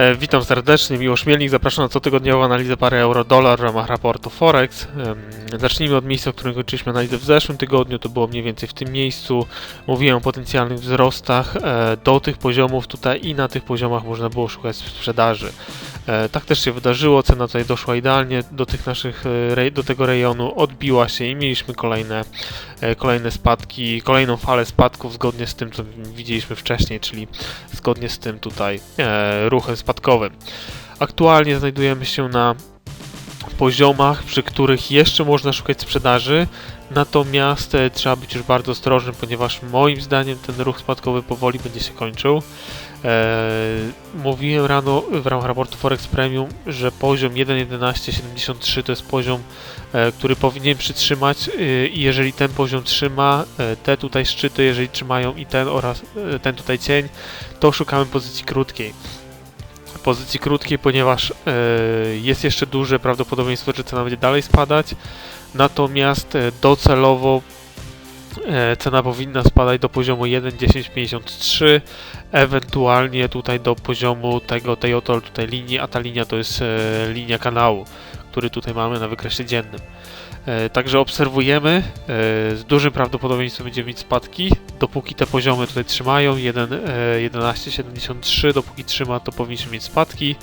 E, Witam serdecznie, Miłosz Mielnik. Zapraszam na cotygodniową analizę pary euro-dolar w ramach raportu Forex. Zacznijmy od miejsca, w którym kończyliśmy analizę w zeszłym tygodniu. To było mniej więcej w tym miejscu. Mówiłem o potencjalnych wzrostach. E, Do tych poziomów tutaj i na tych poziomach można było szukać sprzedaży. E, Tak też się wydarzyło. Cena tutaj doszła idealnie do tych naszych, do tego rejonu, odbiła się i mieliśmy kolejne, kolejne spadki, kolejną falę spadków zgodnie z tym, co widzieliśmy wcześniej, czyli zgodnie z tym tutaj ruchem spadkowym. Aktualnie znajdujemy się na poziomach, przy których jeszcze można szukać sprzedaży, natomiast e, trzeba być już bardzo ostrożnym, ponieważ moim zdaniem ten ruch spadkowy powoli będzie się kończył. E, mówiłem rano w ramach raportu Forex Premium, że poziom 1.1173 to jest poziom, e, który powinien przytrzymać i jeżeli ten poziom trzyma, te tutaj szczyty, jeżeli trzymają i ten oraz ten tutaj cień, to szukamy pozycji krótkiej. Pozycji krótkiej, ponieważ e, jest jeszcze duże prawdopodobieństwo, że cena będzie dalej spadać, natomiast e, docelowo e, cena powinna spadać do poziomu 1.1053, ewentualnie tutaj do poziomu tego, tej oto tutaj linii, a ta linia to jest linia kanału, który tutaj mamy na wykresie dziennym. E, Także obserwujemy, e, z dużym prawdopodobieństwem będziemy mieć spadki, dopóki te poziomy tutaj trzymają, 1, e, 11,73, dopóki trzyma to powinniśmy mieć spadki.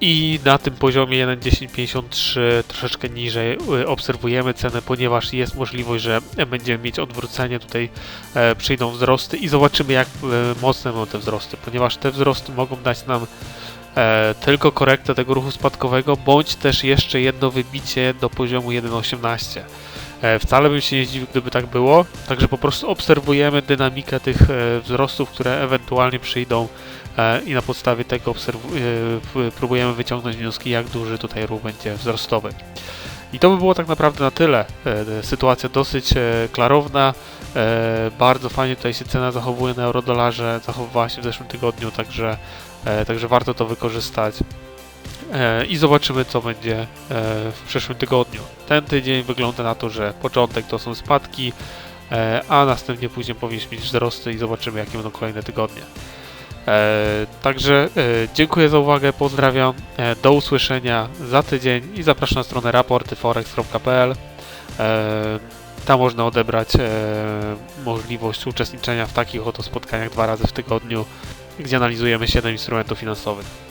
I na tym poziomie 1,1053 troszeczkę niżej obserwujemy cenę, ponieważ jest możliwość, że będziemy mieć odwrócenie, tutaj przyjdą wzrosty i zobaczymy jak mocne będą te wzrosty, ponieważ te wzrosty mogą dać nam e, tylko korektę tego ruchu spadkowego, bądź też jeszcze jedno wybicie do poziomu 1,18. E, wcale bym się nie zdziwił, gdyby tak było, także po prostu obserwujemy dynamikę tych e, wzrostów, które ewentualnie przyjdą e, i na podstawie tego próbujemy wyciągnąć wnioski, jak duży tutaj ruch będzie wzrostowy. I to by było tak naprawdę na tyle. E, Sytuacja dosyć e, klarowna. E, Bardzo fajnie tutaj się cena zachowuje na eurodolarze, zachowywała się w zeszłym tygodniu, także, e, także warto to wykorzystać. E, I zobaczymy, co będzie e, w przyszłym tygodniu. Ten tydzień wygląda na to, że początek to są spadki, e, a następnie później powinniśmy mieć wzrosty i zobaczymy, jakie będą kolejne tygodnie. E, Także e, dziękuję za uwagę, pozdrawiam, e, do usłyszenia za tydzień i zapraszam na stronę raportyforex.pl. Tam można odebrać możliwość uczestniczenia w takich oto spotkaniach dwa razy w tygodniu, gdzie analizujemy 7 instrumentów finansowych.